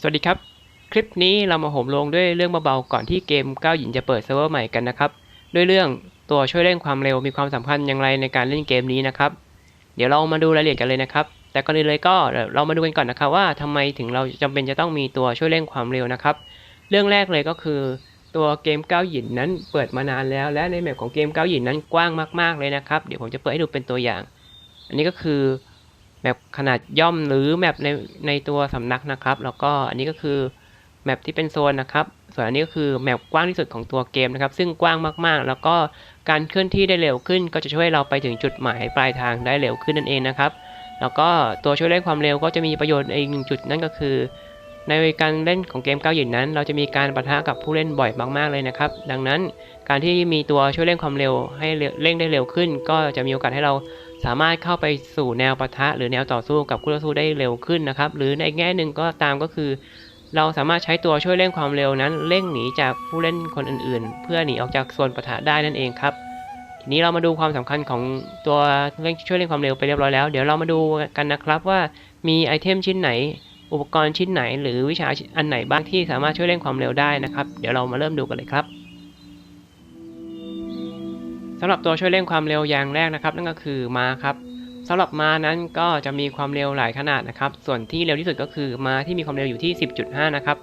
สวัสดีครับ คลิปนี้เรามาโหมลงด้วยเรื่องเบาๆก่อนที่เกมก้าวหยินจะเปิดเซิร์ฟเวอร์ใหม่กันนะครับ ด้วยเรื่องตัวช่วยเร่งความเร็วมีความสำคัญอย่างไรในการเล่นเกมนี้นะครับ เดี๋ยวเรามาดูรายละเอียดกันเลยนะครับ แต่ก่อนอื่นเลยก็เดี๋ยวเรามาดูกันก่อนนะครับว่าทำไมถึงเราจำเป็นจะต้องมีตัวช่วยเร่งความเร็วนะครับ เรื่องแรกเลยก็คือ ตัวเกมก้าวหยินนั้นเปิดมานานแล้ว และในแมปของเกมก้าวหยินนั้นกว้างมากๆเลยนะครับ เดี๋ยวผมจะเปิดให้ดูเป็นตัวอย่าง อันนี้ก็คือ แมปขนาดย่อมหรือแมปในในตัวสำนักนะครับ แล้วก็อันนี้ก็คือแมปที่เป็นโซนนะครับ ส่วนอันนี้ก็คือแมปกว้างที่สุดของตัวเกมนะครับ ซึ่งกว้างมากๆ แล้วก็การเคลื่อนที่ได้เร็วขึ้น ก็จะช่วยเราไปถึงจุดหมายปลายทางได้เร็วขึ้นนั่นเองนะครับ แล้วก็ตัวช่วยเร่งความเร็วก็จะมีประโยชน์อีกหนึ่งจุดนั่นก็คือ ในการเล่นของเกมก้าวหยินนั้น เราจะมีการปะทะกับผู้เล่นบ่อยมากๆเลยนะครับ ดังนั้นการที่มีตัวช่วยเร่งความเร็วให้เร่งได้เร็วขึ้น ก็จะมีโอกาสให้เรา สามารถเข้าไปสู่แนวปะทะ หรือแนวต่อสู้กับคู่ต่อสู้ได้เร็วขึ้นนะครับ หรือในแง่หนึ่งก็ตามก็คือ เราสามารถใช้ตัวช่วยเร่งความเร็วนั้นเร่งหนีจากผู้เล่นคนอื่นๆ เพื่อหนีออกจากโซนปะทะได้นั่นเองครับทีนี้เรามาดูความสำคัญของตัวเร่งช่วยเร่งความเร็วไปเรียบร้อยแล้ว เดี๋ยวเรามาดูกันนะครับว่ามีไอเทมชิ้นไหน อุปกรณ์ชิ้นไหน หรือวิชาอันไหนบ้างที่สามารถช่วยเร่งความเร็วได้นะครับ เดี๋ยวเรามาเริ่มดูกันเลยครับ สำหรับตัวช่วยเร่งความเร็วอย่างแรกนะครับ นั่นก็คือม้าครับสำหรับม้านั้นก็จะมีความเร็วหลายขนาดนะครับ ส่วนที่เร็วที่สุดก็คือม้าที่มีความเร็วอยู่ที่ 10.5 นะครับ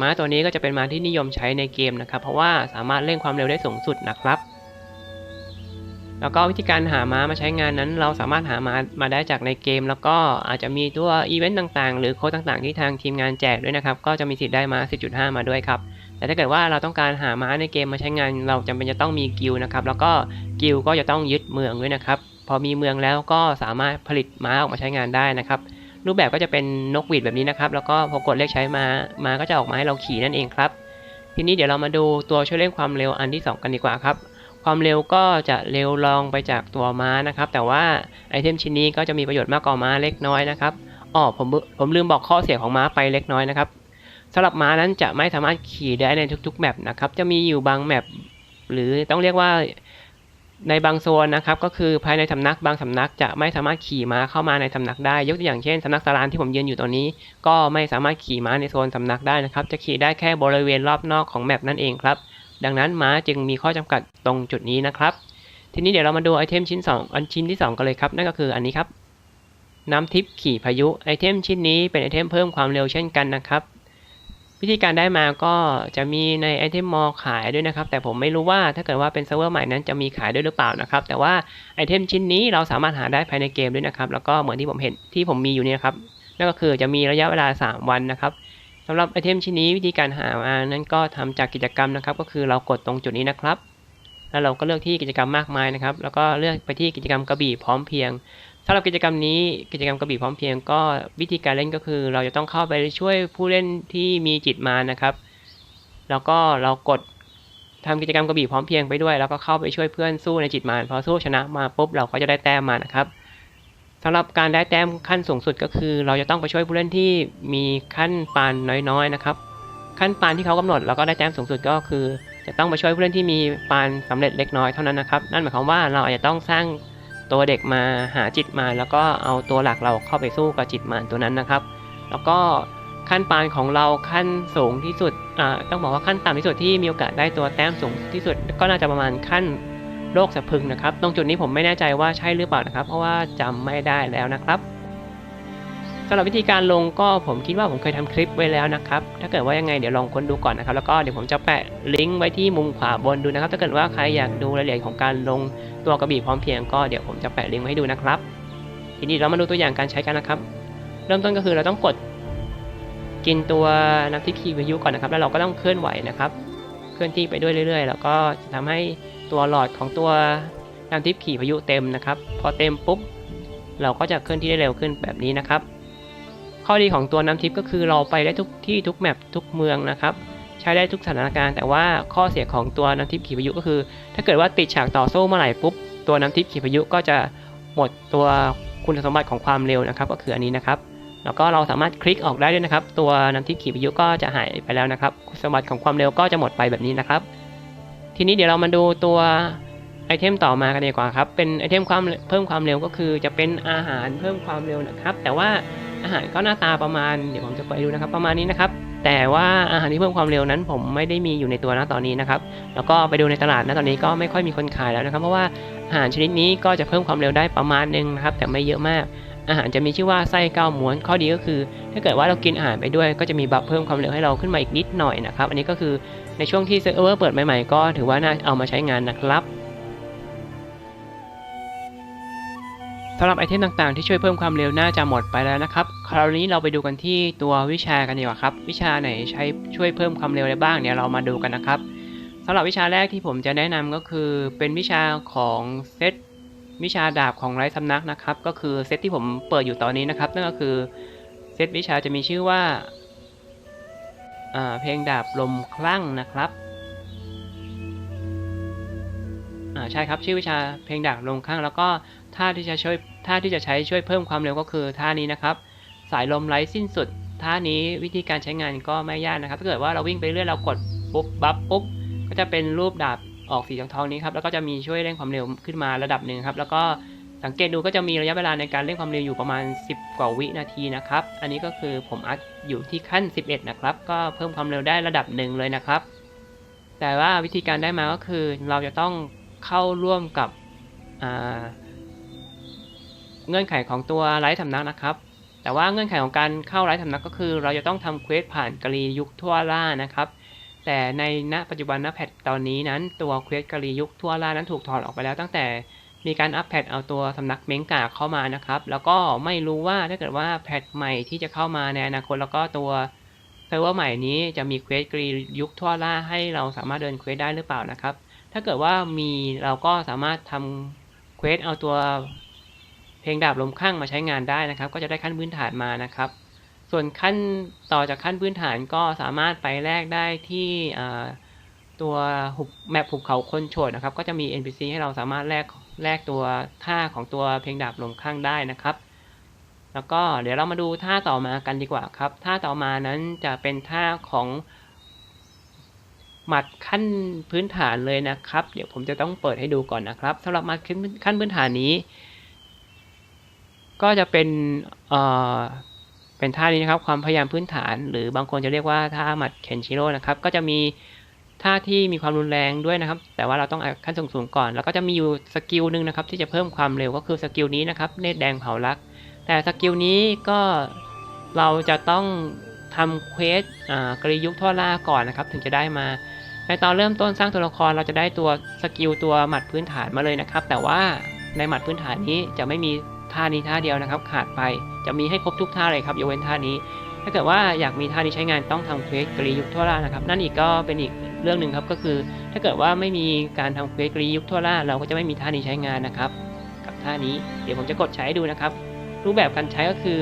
ม้าตัวนี้ก็จะเป็นม้าที่นิยมใช้ในเกมนะครับ เพราะว่าสามารถเร่งความเร็วได้สูงสุดนะครับ แล้วก็วิธีการหาม้ามาใช้งานนั้น เราสามารถหาม้ามาได้จากในเกม แล้วก็อาจจะมีตัวอีเวนต์ต่างๆ หรือโค้ดต่างๆ ที่ทางทีมงานแจกด้วยนะครับ ก็จะมีสิทธิ์ได้ม้า 10.5 มาด้วยครับ แต่ถ้าเกิดว่าเราต้องการหาม้าในเกมมาใช้งาน เราจำเป็นจะต้องมีกิลนะครับ แล้วก็กิลก็จะต้องยึดเมืองด้วยนะครับ พอมีเมืองแล้วก็สามารถผลิตม้าออกมาใช้งานได้นะครับ รูปแบบก็จะเป็นนกหวีดแบบนี้นะครับ แล้วก็พอกดเรียกใช้มาม้าก็จะออกมาให้เราขี่นั่นเองครับ ทีนี้เดี๋ยวเรามาดูตัวช่วยเร่งความเร็วอันที่สองกันดีกว่าครับความเร็วก็จะเร็วรองไปจากตัวม้านะครับ แต่ว่าไอเทมชิ้นนี้ก็จะมีประโยชน์มากกว่าม้าเล็กน้อยนะครับอ๋อผมผมลืมบอกข้อเสียของม้าไปเล็กน้อยนะครับ สำหรับม้านั้นจะไม่สามารถขี่ได้ในทุกๆแมปนะครับ จะมีอยู่บางแมปหรือต้องเรียกว่าในบางโซนนะครับ ก็คือภายในสำนักบางสำนักจะไม่สามารถขี่ม้าเข้ามาในสำนักได้ ยกตัวอย่างเช่นสำนักสารานที่ผมยืนอยู่ตอนนี้ ก็ไม่สามารถขี่ม้าในโซนสำนักได้นะครับ จะขี่ได้แค่บริเวณรอบนอกของแมปนั่นเองครับ ดังนั้นม้าจึงมีข้อจำกัดตรงจุดนี้นะครับ ทีนี้เดี๋ยวเรามาดูไอเทมชิ้น2อันชิ้นที่ 2 กันเลยครับ นั่นก็คืออันนี้ครับน้ำทิพย์ขี่พายุไอเทมชิ้นนี้เป็นไอเทมเพิ่มความเร็วเช่นกันนะครับ วิธีการได้มาก็จะมีในไอเทมมอลขายด้วยนะครับ แต่ผมไม่รู้ว่าถ้าเกิดว่าเป็นเซิร์ฟเวอร์ใหม่นั้นจะมีขายด้วยหรือเปล่านะครับ แต่ว่าไอเทมชิ้นนี้เราสามารถหาได้ภายในเกมด้วยนะครับ แล้วก็เหมือนที่ผมเห็นที่ผมมีอยู่เนี่ยครับนั่นก็คือจะมีระยะเวลา 3 วันนะครับสำหรับไอเทมชิ้นนี้วิธีการหามานั้นก็ทำจากกิจกรรมนะครับ ก็คือเรากดตรงจุดนี้นะครับ แล้วเราก็เลือกที่กิจกรรมมากมายนะครับ แล้วก็เลือกไปที่กิจกรรมกระบี่พร้อมเพียง สำหรับกิจกรรมนี้กิจกรรมกระบี่พร้อมเพียงก็วิธีการเล่นก็คือ เราจะต้องเข้าไปช่วยผู้เล่นที่มีจิตมานะครับ แล้วก็เรากดทำกิจกรรมกระบี่พร้อมเพียงไปด้วย แล้วก็เข้าไปช่วยเพื่อนสู้ในจิตมารพอสู้ชนะมาปุ๊บเราก็จะได้แต้มมานะครับสำหรับการได้แต้มขั้นสูงสุดก็คือ เราจะต้องไปช่วยผู้เล่นที่มีขั้นปานน้อยๆนะครับ ขั้นปานที่เขากำหนดแล้วก็ได้แต้มสูงสุดก็คือ จะต้องไปช่วยผู้เล่นที่มีปานสำเร็จเล็กน้อยเท่านั้นนะครับ นั่นหมายความว่าเราอาจจะต้องสร้าง ตัวเด็กมาหาจิตมารแล้วก็เอาตัวหลักเราเข้าไปสู้กับจิตมารตัวนั้นนะครับ แล้วก็ขั้นปานของเราขั้นสูงที่สุดอ่าต้องบอกว่าขั้นต่ำที่สุดที่มีโอกาสได้ตัวแต้มสูงที่สุดก็น่าจะประมาณขั้นโรคสะพึงนะครับ ตรงจุดนี้ผมไม่แน่ใจว่าใช่หรือเปล่านะครับ เพราะว่าจำไม่ได้แล้วนะครับ สำหรับวิธีการลงก็ผมคิดว่าผมเคยทำคลิปไว้แล้วนะครับ ถ้าเกิดว่ายังไงเดี๋ยวลองค้นดูก่อนนะครับ แล้วก็เดี๋ยวผมจะแปะลิงก์ไว้ที่มุมขวาบนดูนะครับ ถ้าเกิดว่าใครอยากดูรายละเอียดของการลงตัวกระบี่พร้อมเพรียงก็เดี๋ยวผมจะแปะลิงก์ไว้ให้ดูนะครับ ทีนี้เรามาดูตัวอย่างการใช้กันนะครับ เริ่มต้นก็คือเราต้องกดกินตัวน้ำทิพย์ขีพายุก่อนนะครับ แล้วเราก็ต้องเคลื่อนไหวนะครับ เคลื่อนที่ไปด้วยเรื่อยๆ แล้วก็จะทำให้ตัวหลอดของตัวน้ำทิพย์ขี่พายุเต็มนะครับ พอเต็มปุ๊บเราก็จะเคลื่อนที่ได้เร็วขึ้นแบบนี้นะครับ ข้อดีของตัวน้ำทิพย์ก็คือเราไปได้ทุกที่ทุกแมปทุกเมืองนะครับ ใช้ได้ทุกสถานการณ์ แต่ว่าข้อเสียของตัวน้ำทิพย์ขี่พายุก็คือ ถ้าเกิดว่าติดฉากต่อสู้เมื่อไหร่ปุ๊บตัวน้ำทิพย์ขี่พายุก็จะหมดตัวคุณสมบัติของความเร็วนะครับ ก็คืออันนี้นะครับ แล้วก็เราสามารถคลิกออกได้ด้วยนะครับ ตัวน้ำทิพย์ขี่พายุก็จะหายไปแล้วนะครับ คุณสมบัติของความเร็วก็จะหมดไปแบบนี้นะครับ ทีนี้เดี๋ยวเรามาดูตัวไอเทมต่อมากันดีกว่าครับเป็นไอเทมความเพิ่มความเร็วก็คือจะเป็นอาหารเพิ่มความเร็วนะครับ แต่ว่า อาหารก็หน้าตาประมาณ เดี๋ยวผมจะเปิดดูนะครับ ประมาณนี้นะครับ แต่ว่าอาหารที่เพิ่มความเร็วนั้น ผมไม่ได้มีอยู่ในตัวนะตอนนี้นะครับ แล้วก็ไปดูในตลาดนะตอนนี้ก็ไม่ค่อยมีคนขายแล้วนะครับ เพราะว่าอาหารชนิดนี้ก็จะเพิ่มความเร็วได้ประมาณนึงนะครับ แต่ไม่เยอะมาก อาหารจะมีชื่อว่าไส้เก้าม้วน ข้อดีก็คือ ถ้าเกิดว่าเรากินอาหารไปด้วย ก็จะมีบัฟเพิ่มความเร็วให้เราขึ้นมาอีกนิดหน่อยนะครับ อันนี้ก็คือในช่วงที่เซิร์ฟเวอร์เปิดใหม่ๆก็ถือว่าน่าเอามาใช้งานนะครับ สำหรับไอเทมต่างๆที่ช่วยเพิ่มความเร็วน่าจะหมดไปแล้วนะครับ คราวนี้เราไปดูกันที่ตัววิชากันดีกว่าครับ วิชาไหนใช้ช่วยเพิ่มความเร็วได้บ้างเนี่ยเรามาดูกันนะครับสำหรับวิชาแรกที่ผมจะแนะนำก็คือ เป็นวิชาของเซตวิชาดาบของไร้สำนักนะครับ ก็คือเซตที่ผมเปิดอยู่ตอนนี้นะครับ นั่นก็คือเซตวิชาจะมีชื่อว่าเพลงดาบลมคลั่งนะครับใช่ครับชื่อวิชาเพลงดาบลมคลั่งแล้วก็ ท่าที่จะช่วยท่าที่จะใช้ช่วยเพิ่มความเร็วก็คือท่านี้นะครับ สายลมไร้สิ้นสุด ท่านี้วิธีการใช้งานก็ไม่ยากนะครับ ถ้าเกิดว่าเราวิ่งไปเรื่อยเรากดปุ๊บบัฟปุ๊บก็จะเป็นรูปดาบออกสีทองๆนี้ครับแล้วก็จะมีช่วยเร่งความเร็วขึ้นมาระดับหนึ่งครับ แล้วก็สังเกตดูก็จะมีระยะเวลาในการเร่งความเร็วอยู่ประมาณ 10 กว่าวินาทีนะครับ อันนี้ก็คือผมอัดอยู่ที่ขั้น 11 นะครับ ก็เพิ่มความเร็วได้ระดับหนึ่งเลยนะครับ แต่ว่าวิธีการได้มาก็คือเราจะต้องเข้าร่วมกับ เงื่อนไขของตัวไร้สำนักนะครับ แต่ว่าเงื่อนไขของการเข้าไร้สำนักก็คือ เราจะต้องทำเควสผ่านกรียุคทั่วล่านะครับ แต่ในณปัจจุบันณแพทตอนนี้นั้นตัวเควสกรียุคทั่วล่านั้นถูกถอดออกไปแล้วตั้งแต่มีการอัปแพทเอาตัวสำนักเม้งกาเข้ามานะครับ แล้วก็ไม่รู้ว่าถ้าเกิดว่าแพทใหม่ที่จะเข้ามาในอนาคตแล้วก็ตัวเซิร์ฟเวอร์ใหม่นี้จะมีเควสกรียุคทั่วล่าให้เราสามารถเดินเควสได้หรือเปล่านะครับ ถ้าเกิดว่ามีเราก็สามารถทำเควสเอาตัว เพลงดาบลมข้างมาใช้งานได้นะครับ ก็จะได้ขั้นพื้นฐานมานะครับ ส่วนขั้นต่อจากขั้นพื้นฐานก็สามารถไปแลกได้ที่ตัวแมปหุบเขาคนโฉดนะครับ ก็จะมี NPC ให้เราสามารถแลกแลกตัวท่าของตัวเพลงดาบลมข้างได้นะครับ แล้วก็เดี๋ยวเรามาดูท่าต่อมากันดีกว่าครับ ท่าต่อมานั้นจะเป็นท่าของหมัดขั้นพื้นฐานเลยนะครับ เดี๋ยวผมจะต้องเปิดให้ดูก่อนนะครับสำหรับหมัดขั้นพื้นฐานนี้ ก็จะเป็นเอ่อเป็นท่านี้นะครับ ความพยายามพื้นฐาน หรือบางคนจะเรียกว่าท่าหมัดเคนชิโร่นะครับ ก็จะมีท่าที่มีความรุนแรงด้วยนะครับ แต่ว่าเราต้องขั้นสูงๆก่อน แล้วก็จะมีอยู่สกิลหนึ่งนะครับที่จะเพิ่มความเร็วก็คือสกิลนี้นะครับเนตรแดงเผารัก แต่สกิลนี้ก็เราจะต้องทำเควสอ่ากริยุคท่อล่าก่อนนะครับ ถึงจะได้มา ในตอนเริ่มต้นสร้างตัวละครเราจะได้ตัวสกิลตัวหมัดพื้นฐานมาเลยนะครับ แต่ว่าในหมัดพื้นฐานนี้จะไม่มี ท่านี้ท่าเดียวนะครับ ขาดไปจะมีให้ครบทุกท่าเลยครับยกเว้นท่านี้ ถ้าเกิดว่าอยากมีท่านี้ใช้งานต้องทำเควสกรียุคทั่วล่านะครับ นั่นอีกก็เป็นอีกเรื่องหนึ่งครับก็คือ ถ้าเกิดว่าไม่มีการทำเควสกรียุคทั่วล่าเราก็จะไม่มีท่านี้ใช้งานนะครับ กับท่านี้เดี๋ยวผมจะกดใช้ดูนะครับ รูปแบบการใช้ก็คือ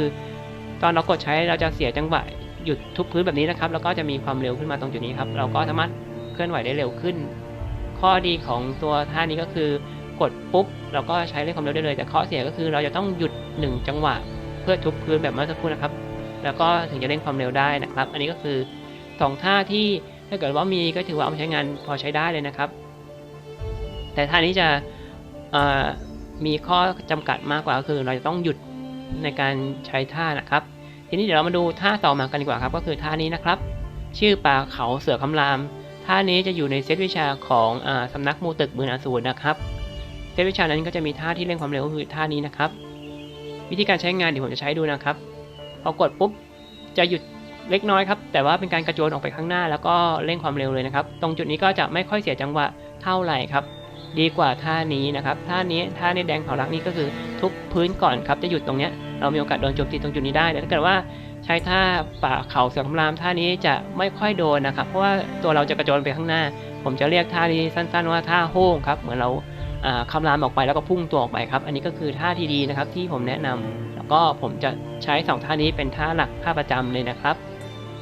ตอนเรากดใช้เราจะเสียจังหวะหยุดทุบพื้นแบบนี้นะครับ แล้วก็จะมีความเร็วขึ้นมาตรงจุดนี้ครับเราก็สามารถเคลื่อนไหวได้เร็วขึ้น ข้อดีของตัวท่านี้ก็คือ กดปุ๊บเราก็ใช้เร่งความเร็วได้เลย แต่ข้อเสียก็คือเราจะต้องหยุด 1 จังหวะ เพื่อทุบพื้นแบบเมื่อสักครู่นะครับ แล้วก็ถึงจะเร่งความเร็วได้นะครับ อันนี้ก็คือสองท่าที่ถ้าเกิดว่ามีก็ถือว่าเอามาใช้งานพอใช้ได้เลยนะครับ แต่ท่านี้จะมีข้อจำกัดมากกว่าก็คือ เราจะต้องหยุดในการใช้ท่านะครับ ทีนี้เดี๋ยวเรามาดูท่าต่อมากันดีกว่าครับ ก็คือท่านี้นะครับ ชื่อปลาเขาเสือคำรามท่านี้จะอยู่ในเซตวิชาของอสำนักมูตึกบืนอสูรนะครับ เซตวิชานั้นก็จะมีท่าที่เร่งความเร็วก็คือท่านี้นะครับ วิธีการใช้งานเดี๋ยวผมจะใช้ดูนะครับ พอกดปุ๊บจะหยุดเล็กน้อยครับ แต่ว่าเป็นการกระโจนออกไปข้างหน้า แล้วก็เร่งความเร็วเลยนะครับ ตรงจุดนี้ก็จะไม่ค่อยเสียจังหวะเท่าไหร่ครับ ดีกว่าท่านี้นะครับ ท่านี้ท่าในแดงเผารักนี่ก็คือทุบพื้นก่อนครับ จะหยุดตรงเนี้ย เรามีโอกาสโดนโจมตีตรงจุดนี้ได้ แต่ถ้าเกิดว่าใช้ท่าป่าเขาเสือคำรามท่านี้จะไม่ค่อยโดนนะครับ เพราะว่าตัวเราจะกระโจนไปข้างหน้า ผมจะเรียกท่านี้สั้น ๆ ว่าท่าโฮ้งครับ เหมือนเรา คำรามออกไปแล้วก็พุ่งตัวออกไปครับ อันนี้ก็คือท่าที่ดีนะครับที่ผมแนะนำแล้วก็ผมจะใช้สองท่านี้เป็นท่าหลักท่าประจำเลยนะครับ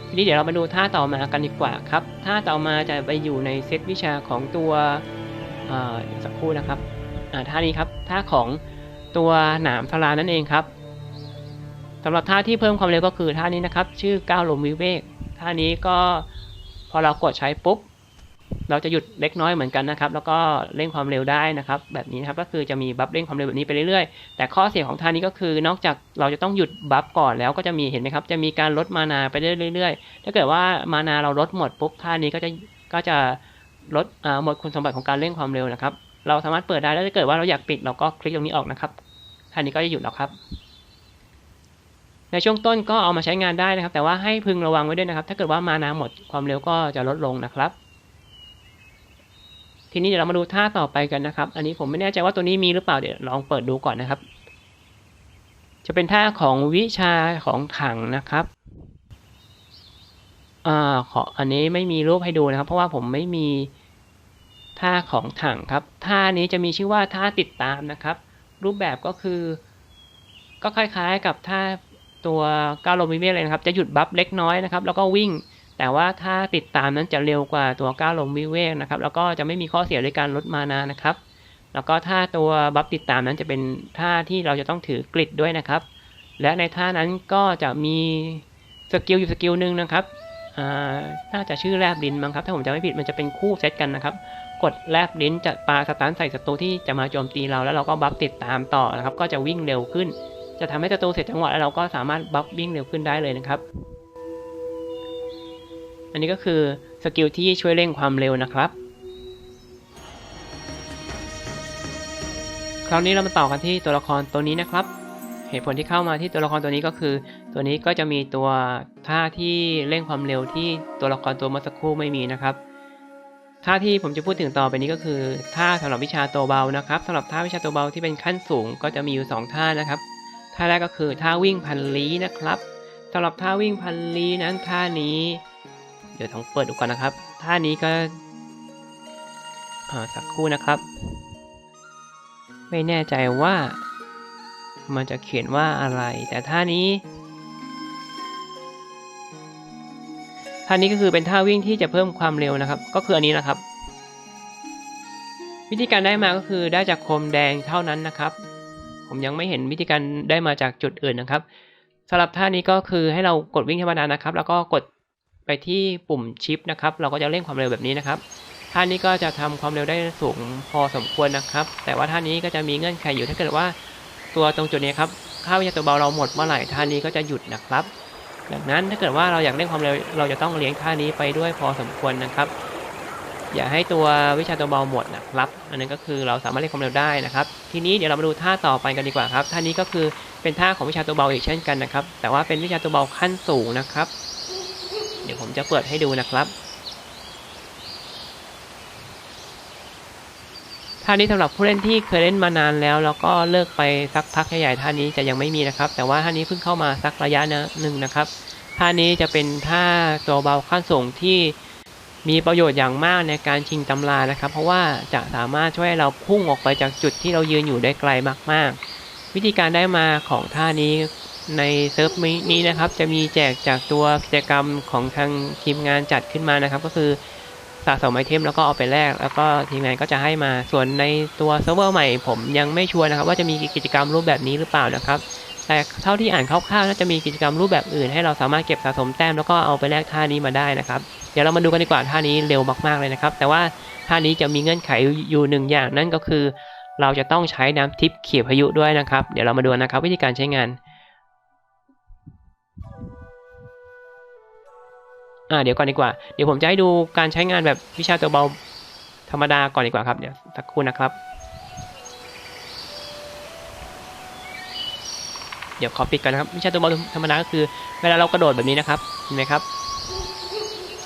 ทีนี้เดี๋ยวเรามาดูท่าต่อมากันดีกว่าครับ ท่าต่อมาจะไปอยู่ในเซตวิชาของตัวสักครู่นะครับท่านี้ครับท่าของตัวหนามพลานั่นเองครับสำหรับท่าที่เพิ่มความเร็วก็คือท่านี้นะครับ ชื่อก้าวลมวิเวกท่านี้ก็พอเรากดใช้ปุ๊บ เราจะหยุดเล็กน้อยเหมือนกันนะครับ แล้วก็เร่งความเร็วได้นะครับ แบบนี้นะครับก็คือจะมีบัฟเร่งความเร็วแบบนี้ไปเรื่อยๆ แต่ข้อเสียของท่านี้ก็คือนอกจากเราจะต้องหยุดบัฟก่อนแล้วก็จะมีเห็นไหมครับ จะมีการลดมานาไปเรื่อยๆ ถ้าเกิดว่ามานาเราลดหมดปุ๊บท่านี้ก็จะก็จะลดหมดคุณสมบัติของการเร่งความเร็วนะครับ เราสามารถเปิดได้แล้วถ้าเกิดว่าเราอยากปิดเราก็คลิกตรงนี้ออกนะครับท่านี้ก็จะหยุดแล้วครับในช่วงต้นก็เอามาใช้งานได้นะครับ แต่ว่าให้พึงระวังไว้ด้วยนะครับ ถ้าเกิดว่ามานาหมดความเร็วก็จะลดลงนะครับ ทีนี้เดี๋ยวเรามาดูท่าต่อไปกันนะครับ อันนี้ผมไม่แน่ใจว่าตัวนี้มีหรือเปล่าเดี๋ยวลองเปิดดูก่อนนะครับ จะเป็นท่าของวิชาของถังนะครับอ่าขออันนี้ไม่มีรูปให้ดูนะครับ เพราะว่าผมไม่มีท่าของถังครับ ท่านี้จะมีชื่อว่าท่าติดตามนะครับ รูปแบบก็คือ ก็คล้ายๆกับท่าตัวก้าวลมวิเวกเลยนะครับ จะหยุดบัฟเล็กน้อยนะครับ แล้วก็วิ่ง แต่ว่าถ้าติดตามนั้นจะเร็วกว่าตัวก้าวลมวิเวกนะครับ แล้วก็จะไม่มีข้อเสียในการลดมานานะครับ แล้วก็ถ้าตัวบัฟติดตามนั้นจะเป็นท่าที่เราจะต้องถือกริดด้วยนะครับ และในท่านั้นก็จะมีสกิลอยู่สกิลหนึ่งนะครับอ่าน่าจะชื่อแลบลิ้นมั้งครับ ถ้าผมจำไม่ผิดมันจะเป็นคู่เซตกันนะครับ กดแลบลิ้นจะปาสตันใส่ศัตรูที่จะมาโจมตีเราแล้วเราก็บัฟติดตามต่อนะครับ ก็จะวิ่งเร็วขึ้น จะทำให้ศัตรูเสร็จจังหวะแล้วเราก็สามารถบัฟวิ่งเร็วขึ้นได้เลยนะครับ อันนี้ก็คือสกิลที่ช่วยเร่งความเร็วนะครับ คราวนี้เรามาต่อกันที่ตัวละครตัวนี้นะครับ เหตุผลที่เข้ามาที่ตัวละครตัวนี้ก็คือ ตัวนี้ก็จะมีตัวท่าที่เร่งความเร็วที่ตัวละครตัวเมื่อสักครู่ไม่มีนะครับท่าที่ผมจะพูดถึงต่อไปนี้ก็คือท่าสำหรับวิชาตัวเบานะครับสำหรับท่าวิชาตัวเบาที่เป็นขั้นสูงก็จะมีอยู่สองท่านะครับท่าแรกก็คือท่าวิ่งพันลี้นะครับสำหรับท่าวิ่งพันลี้นั้นท่านี้ ดี๋ยวต้องเปิดดูก่อนนะครับท่านี้ก็อ่าสักครู่นะครับ ไม่แน่ใจว่า มันจะเขียนว่าอะไร แต่ท่านี้ท่านี้ก็คือเป็นท่าวิ่งที่จะเพิ่มความเร็วนะครับ ก็คืออันนี้นะครับ วิธีการได้มาก็คือได้จากโคมแดงเท่านั้นนะครับ ผมยังไม่เห็นวิธีการได้มาจากจุดอื่นนะครับสำหรับท่านี้ก็คือให้เรากดวิ่งธรรมดานะครับ แล้วก็กด ไปที่ปุ่มชิปนะครับ เราก็จะเร่งความเร็วแบบนี้นะครับ ท่านี้ก็จะทำความเร็วได้สูงพอสมควรนะครับ แต่ว่าท่านี้ก็จะมีเงื่อนไขอยู่ถ้าเกิดว่าตัวตรงจุดนี้ครับค่าวิชาตัวเบาเราหมดเมื่อไหร่ท่านี้ก็จะหยุดนะครับ ดังนั้นถ้าเกิดว่าเราอยากเร่งความเร็วเราจะต้องเลี้ยงท่านี้ไปด้วยพอสมควรนะครับ อย่าให้ตัววิชาตัวเบาหมดนะครับ อันนั้นก็คือเราสามารถเร่งความเร็วได้นะครับ ทีนี้เดี๋ยวเรามาดูท่าต่อไปกันดีกว่าครับ ท่านี้ก็คือเป็นท่าของวิชาตัวเบาอีกเช่นกันนะครับ แต่ว่าเป็นวิชาตัวเบาขั้นสูงนะครับ ดี๋ยวผมจะเปิดให้ดูนะครับท่านี้สำหรับผู้เล่นที่เคยเล่นมานานแล้ว แล้วก็เลิกไปสักพักใหญ่ๆท่านี้จะยังไม่มีนะครับ แต่ว่าท่านี้เพิ่งเข้ามาสักระยะหนึ่งนะครับท่านี้จะเป็นท่าตัวเบาขั้นสูงที่มีประโยชน์อย่างมากในการชิงตำรานะครับ เพราะว่าจะสามารถช่วยเราพุ่งออกไปจากจุดที่เรายืนอยู่ได้ไกลมากๆ วิธีการได้มาของท่านี้ ในเซิร์ฟนี้นะครับ จะมีแจกจากตัวกิจกรรมของทางทีมงานจัดขึ้นมานะครับ ก็คือสะสมไอเทมแล้วก็เอาไปแลกแล้วก็ทีมงานก็จะให้มาส่วนในตัวเซิร์ฟเวอร์ใหม่ ผมยังไม่ชัวร์นะครับ ว่าจะมีกิจกรรมรูปแบบนี้หรือเปล่านะครับ แต่เท่าที่อ่านคร่าวๆน่าจะมีกิจกรรมรูปแบบอื่น ให้เราสามารถเก็บสะสมแต้มแล้วก็เอาไปแลกท่านี้มาได้นะครับ เดี๋ยวเรามาดูกันดีกว่าท่านี้เร็วมากๆเลยนะครับ แต่ว่าท่านี้จะมีเงื่อนไขอยู่หนึ่งอย่างนั่นก็คือ เราจะต้องใช้น้ำทิพย์เขี่ยพายุด้วยนะครับ เดี๋ยวเรามาดูนะครับวิธีการใช้งาน อ่าเดี๋ยวก่อนดีกว่า เดี๋ยวผมจะให้ดูการใช้งานแบบวิชาตัวเบาธรรมดาก่อนดีกว่าครับ เดี๋ยวสักครู่นะครับ เดี๋ยวขอปิดกันนะครับ วิชาตัวเบาธรรมดาก็คือ เวลาเรากระโดดแบบนี้นะครับ เห็นไหมครับ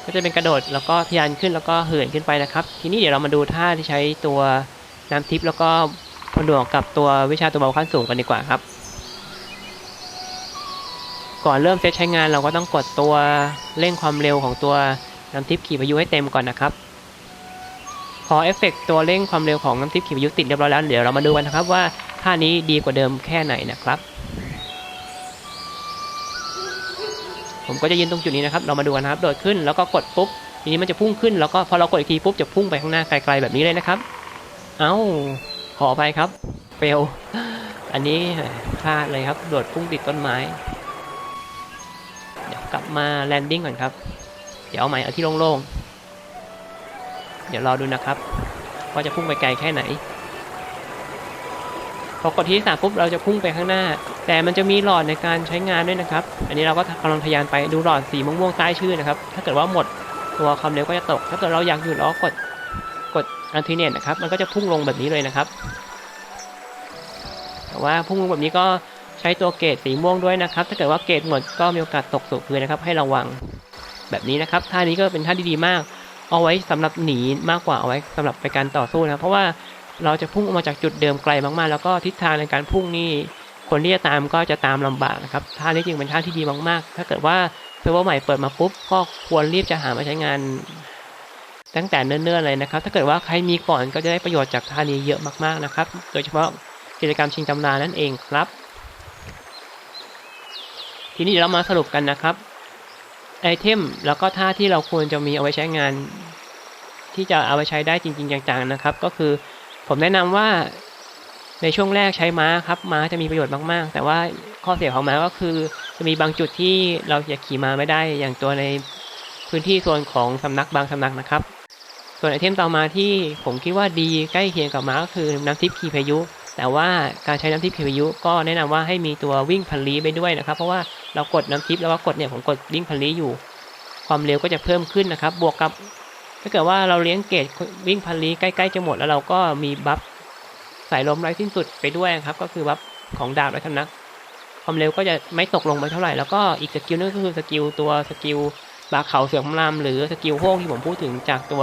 ก็จะเป็นกระโดดแล้วก็ทยานขึ้นแล้วก็เหินขึ้นไปนะครับ ทีนี้เดี๋ยวเรามาดูท่าที่ใช้ตัวน้ำทิพย์แล้วก็ผนวกกับตัววิชาตัวเบาขั้นสูงกันดีกว่าครับ ก่อนเริ่มเซตใช้งานเราก็ต้องกดตัวเร่งความเร็วของตัวน้ำทิพย์ขี่พายุให้เต็มก่อนนะครับ พอเอฟเฟกต์ตัวเร่งความเร็วของน้ำทิพย์ขี่พายุติดเรียบร้อยแล้วเดี๋ยวเรามาดูกันนะครับว่าท่านี้ดีกว่าเดิมแค่ไหนนะครับ ผมก็จะยืนตรงจุดนี้นะครับ เรามาดูกันนะครับโดดขึ้นแล้วก็กดปุ๊บทีนี้มันจะพุ่งขึ้นแล้วก็พอเรากดอีกทีปุ๊บจะพุ่งไปข้างหน้าไกลๆแบบนี้เลยนะครับ เอ้าขอไปครับเฟลอันนี้พลาดเลยครับโดดพุ่งติดต้นไม้ กลับมาแลนดิ้งก่อนครับ เดี๋ยวเอาใหม่เอาที่โล่งๆ เดี๋ยวรอดูนะครับ ว่าจะพุ่งไปไกลแค่ไหน พอกดที่สามปุ๊บเราจะพุ่งไปข้างหน้า แต่มันจะมีหลอดในการใช้งานด้วยนะครับ อันนี้เราก็กำลังทะยานไปดูหลอดสีม่วงๆใต้ชื่อนะครับ ถ้าเกิดว่าหมดตัวความเร็วก็จะตก ถ้าเกิดเราอยากหยุดเราก็กดกดอัลเทอร์เนทนะครับ มันก็จะพุ่งลงแบบนี้เลยนะครับ แต่ว่าพุ่งลงแบบนี้ก็ ใช้ตัวเกรดสีม่วงด้วยนะครับ ถ้าเกิดว่าเกรดหมดก็มีโอกาสตกสู่พื้นนะครับ ให้ระวังแบบนี้นะครับ ท่านี้ก็เป็นท่าที่ดีมาก เอาไว้สำหรับหนีมากกว่าเอาไว้สำหรับไปการต่อสู้นะเพราะว่าเราจะพุ่งออกมาจากจุดเดิมไกลมากๆ แล้วก็ทิศทางในการพุ่งนี่คนที่จะตามก็จะตามลำบากนะครับท่านี้จริงเป็นท่าที่ดีมากๆ ถ้าเกิดว่าเซิร์ฟเวอร์ใหม่เปิดมาปุ๊บก็ควรรีบจะหามาใช้งานตั้งแต่เนิ่นๆเลยนะครับ ถ้าเกิดว่าใครมีก่อนก็จะได้ประโยชน์จากท่านี้เยอะมากๆนะครับ โดยเฉพาะกิจกรรมชิงตำรานนั่นเองครับ ทีนี้เดี๋ยวเรามาสรุปกันนะครับไอเทมแล้วก็ท่าที่เราควรจะมีเอาไว้ใช้งาน ที่จะเอาไปใช้ได้จริงๆจังๆนะครับ ก็คือผมแนะนำว่าในช่วงแรกใช้ม้าครับม้าจะมีประโยชน์มากๆ แต่ว่าข้อเสียของม้าก็คือจะมีบางจุดที่เราจะขี่ม้าไม่ได้อย่างตัวในพื้นที่โซนของสำนักบางสำนักนะครับ ส่วนไอเทมต่อมาที่ผมคิดว่าดีใกล้เคียงกับม้าก็คือน้ำทิพย์ขี่พายุ แต่ว่าการใช้น้ำทิพย์ขี่พายุก็แนะนำว่าให้มีตัววิ่งพันลี้ไปด้วยนะครับ เพราะว่าเรากดน้ำทิพย์แล้วก็กดเนี่ยผมกดวิ่งพันลี้อยู่ ความเร็วก็จะเพิ่มขึ้นนะครับ บวกกับ ถ้าเกิดว่าเราเลี้ยงเกรดวิ่งพันลี้ใกล้ๆจะหมดแล้วเราก็มีบัฟสายลมไร้สิ้นสุดไปด้วยครับ ก็คือบัฟของดาบและสำนัก ความเร็วก็จะไม่ตกลงไปเท่าไหร่แล้วก็อีกสกิลนึงก็คือสกิลตัวสกิลบาเขาเสือคำรามหรือสกิลโฮงที่ผมพูดถึงจากตัว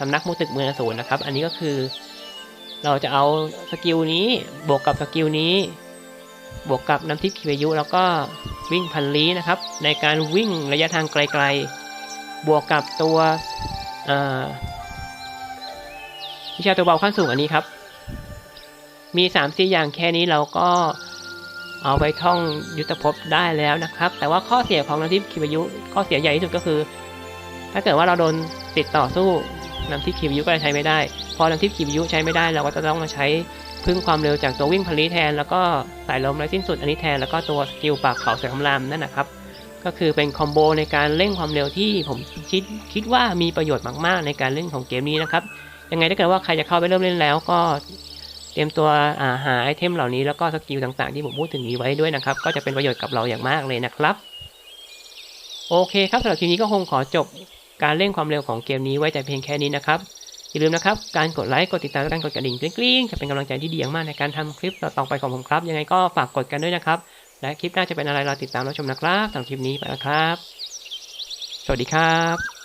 สำนักมุตึกเมืองอสูรนะครับ อันนี้ก็คือ เราจะเอาสกิลนี้บวกกับสกิลนี้ บวกกับน้ำทิพย์ขีพายุ แล้วก็วิ่งพันลี้นะครับ ในการวิ่งระยะทางไกลๆ บวกกับตัววิชาตัวเบาขั้นสูงอันนี้ครับ มี3ามสี่อย่างแค่นี้เราก็เอาไปท่องยุทธภพได้แล้วนะครับ แต่ว่าข้อเสียของน้ำทิพย์ขีพายุ ข้อเสียใหญ่ที่สุดก็คือ ถ้าเกิดว่าเราโดนติดต่อสู้ น้ำทิพย์ขีพายุก็จะใช้ไม่ได้ พอน้ำทิพย์ขีพายุใช้ไม่ได้เราก็จะต้องมาใช้พึ่งความเร็วจากตัววิ่งพลีแทน แล้วก็สายลมไร้สิ้นสุดอันนี้แทนแล้วก็ตัวสกิลปากเขาเสือคำรามนั่นนะครับก็คือเป็นคอมโบในการเร่งความเร็วที่ผมคิดคิดว่ามีประโยชน์มากๆ ในการเล่นของเกมนี้นะครับยังไงถ้าเกิดว่าใครจะเข้าไปเริ่มเล่นแล้วก็เตรียมตัวาหาไอเทมเหล่านี้แล้วก็สกิลต่างๆ ที่ผมพูดถึงนี้ไว้ด้วยนะครับ ก็จะเป็นประโยชน์กับเราอย่างมากเลยนะครับ โอเคครับสำหรับทีนี้ก็คงขอจบ การเล่นความเร็วของเกมนี้ไว้แต่เพียงแค่นี้นะครับ อย่าลืมนะครับ การกดไลค์ กดติดตามและการกดกระดิ่งกริ๊งๆ จะเป็นกำลังใจที่ดีอย่างมากในการทำคลิปต่อๆไปของผมครับ ยังไงก็ฝากกดกันด้วยนะครับ และคลิปหน้าจะเป็นอะไรเราติดตามรับชมนะครับสำหรับคลิปนี้ไปแล้วครับ สวัสดีครับ